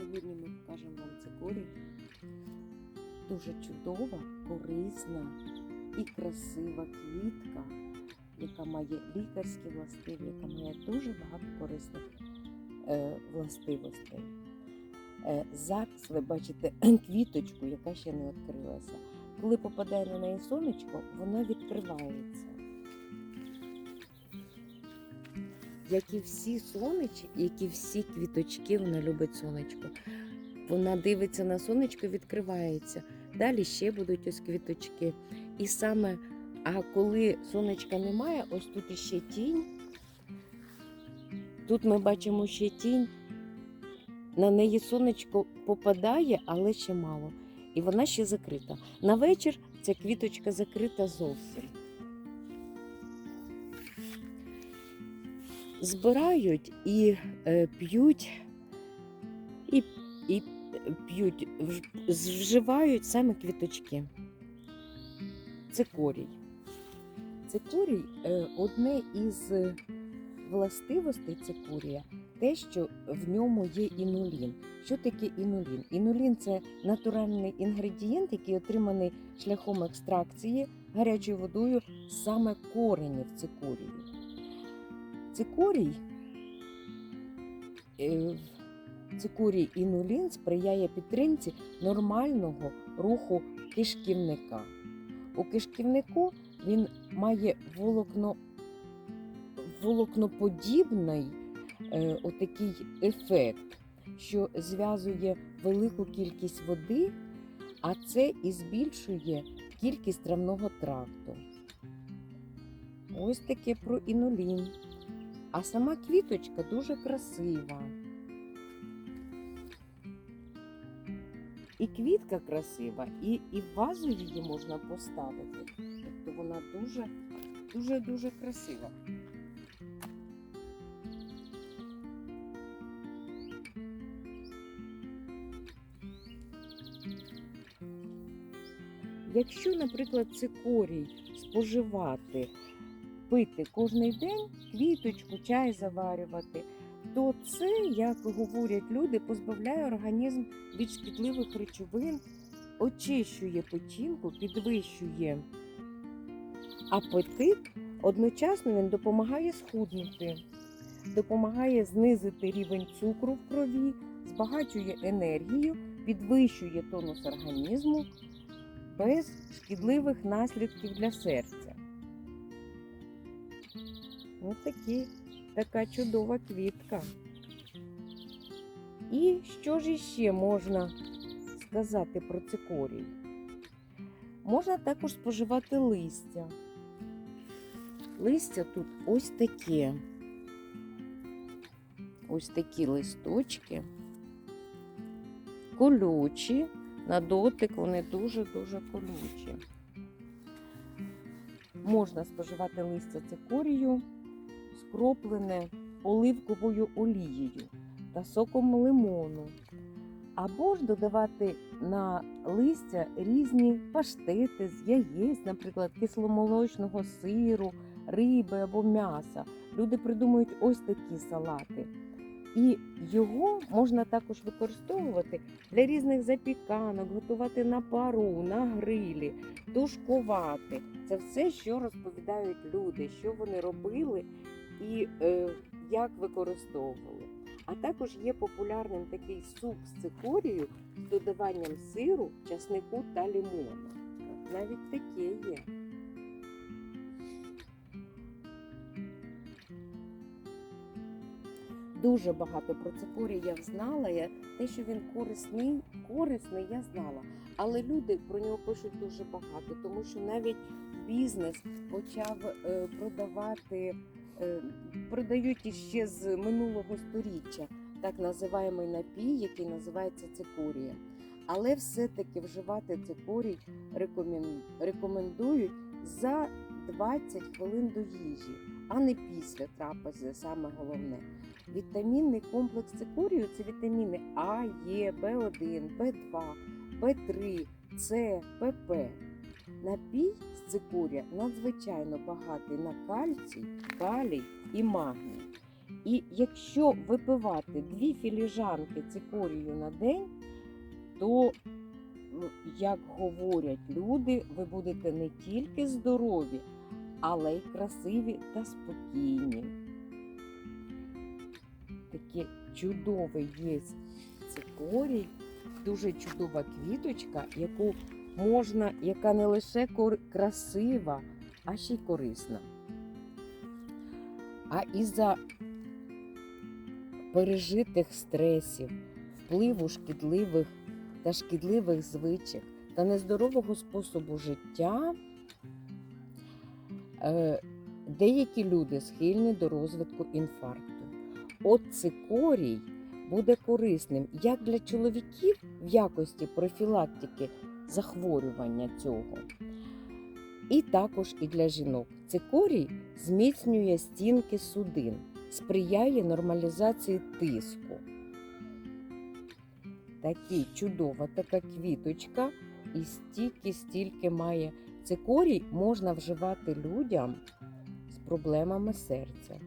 сьогодні ми покажемо вам цикорій. Дуже чудова, корисна і красива квітка, яка має лікарські властиві, яка має дуже багато корисних е, властивостей. Е, зараз ви бачите квіточку, яка ще не відкрилася. Коли попадає на неї сонечко, вона відкривається. Як і всі сонечки, як і всі квіточки, вона любить сонечко. Вона дивиться на сонечко і відкривається. Далі ще будуть ось квіточки. І саме, а коли сонечка немає, ось тут іще тінь. Тут ми бачимо ще тінь. На неї сонечко попадає, але ще мало. І вона ще закрита. На вечір ця квіточка закрита зовсім. Збирають і е, п'ють, і, і п'ють, вживають саме квіточки. Цикорій. Цикорій е, одне із властивостей цикорія те, що в ньому є інулін. Що таке інулін? Інулін це натуральний інгредієнт, який отриманий шляхом екстракції гарячою водою саме коренів цикорію. Цикорій, е, цикорій інулін сприяє підтримці нормального руху кишківника. У кишківнику він має волокно, волокноподібний е, отакий ефект, що зв'язує велику кількість води, а це і збільшує кількість травного тракту. Ось таке про інулін. А сама квіточка дуже красива. І квітка красива, і, і вазу її можна поставити. Тобто вона дуже, дуже, дуже красива. Якщо, наприклад, цикорій споживати, пити кожний день, квіточку, чай заварювати, то це, як говорять люди, позбавляє організм від шкідливих речовин, очищує печінку, підвищує апетит. Одночасно він допомагає схуднути, допомагає знизити рівень цукру в крові, збагачує енергію, підвищує тонус організму без шкідливих наслідків для серця. Ось такі, така чудова квітка. І що ж іще можна сказати про цикорій? Можна також споживати листя. Листя тут ось таке. Ось такі листочки. Колючі. На дотик вони дуже-дуже колючі. Можна споживати листя цикорію, скроплене оливковою олією та соком лимону. Або ж додавати на листя різні паштети з яєць, наприклад, кисломолочного сиру, риби або м'яса. Люди придумують ось такі салати. І його можна також використовувати для різних запіканок, готувати на пару, на грилі, тушкувати. Це все, що розповідають люди, що вони робили і е, як використовували. А також є популярним такий суп з цикорію з додаванням сиру, часнику та лимону. Навіть таке є. Дуже багато про цикорій я знала. Я, те, що він корисний, корисний, я знала. Але люди про нього пишуть дуже багато, тому що навіть бізнес почав е, продавати, продають іще з минулого сторіччя так називаємий напій, який називається цикорія. Але все-таки вживати цикорій рекомендують за 20 хвилин до їжі, а не після трапези, саме головне. Вітамінний комплекс цикорію це вітаміни А, Е, В1, В2, В3, С, ПП. Напій з цикорія надзвичайно багатий на кальцій, калій і магній. І якщо випивати дві філіжанки цикорію на день, то, ну, як говорять люди, ви будете не тільки здорові, але й красиві та спокійні. Таке чудове є цикорій, дуже чудова квіточка, яку можна, яка не лише красива, а ще й корисна. А із-за пережитих стресів, впливу шкідливих та шкідливих звичок та нездорового способу життя, е, деякі люди схильні до розвитку інфаркту. От цикорій буде корисним як для чоловіків в якості профілактики захворювання цього, і також і для жінок. Цикорій зміцнює стінки судин, сприяє нормалізації тиску. Такі чудова така квіточка і стільки стільки має. Цикорій можна вживати людям з проблемами серця,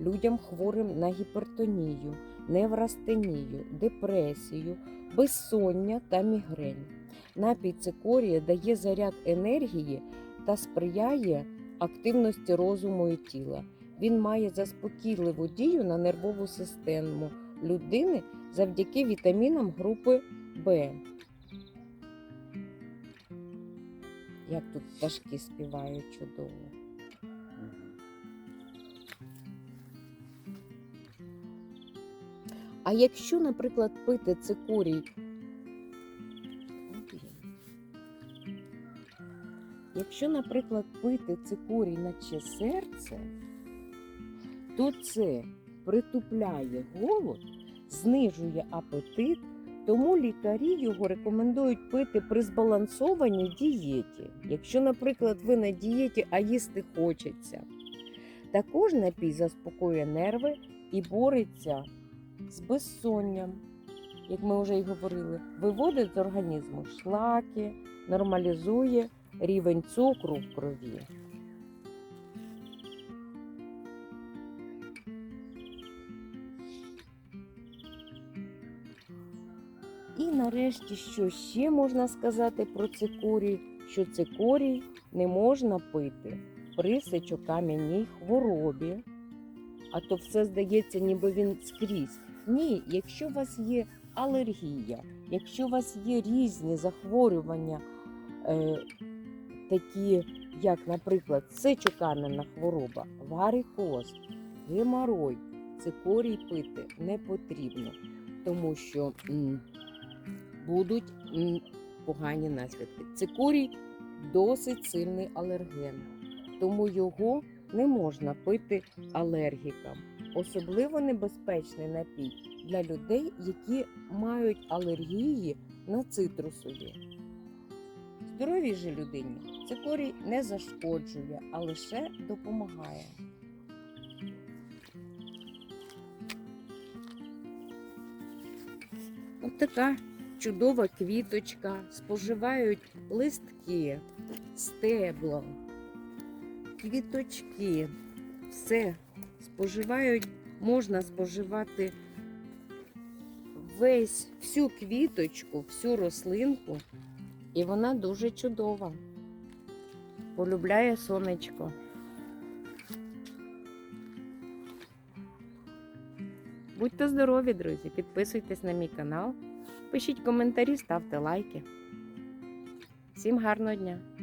людям хворим на гіпертонію, неврастенію, депресію, безсоння та мігрень. Напій цикорія дає заряд енергії та сприяє активності розуму і тіла. Він має заспокійливу дію на нервову систему людини завдяки вітамінам групи В. Як тут пташки співають чудово. А якщо, наприклад, пити цикорій, якщо, наприклад, пити цикорій наче серце, то це притупляє голод, знижує апетит, тому лікарі його рекомендують пити при збалансованій дієті. Якщо, наприклад, ви на дієті, а їсти хочеться. Також напій заспокоює нерви і бореться з безсонням, як ми вже й говорили, виводить з організму шлаки, нормалізує рівень цукру в крові. І нарешті, що ще можна сказати про цикорій, що цикорій не можна пити при сечокам'яній хворобі, а то все здається, ніби він скрізь. Ні, якщо у вас є алергія, якщо у вас є різні захворювання, е, такі, як, наприклад, сечокам'яна хвороба, варикоз, геморой, цикорій пити не потрібно, тому що м, будуть м, погані наслідки. Цикорій досить сильний алерген, тому його не можна пити алергікам. Особливо небезпечний напій для людей, які мають алергії на цитрусові. Здоровій же людині цикорій не зашкоджує, а лише допомагає. От така чудова квіточка, споживають листки, стебло, квіточки, все споживають, можна споживати весь всю квіточку, всю рослинку, і вона дуже чудова. Полюбляє сонечко. Будьте здорові, друзі! Підписуйтесь на мій канал, пишіть коментарі, ставте лайки. Всім гарного дня!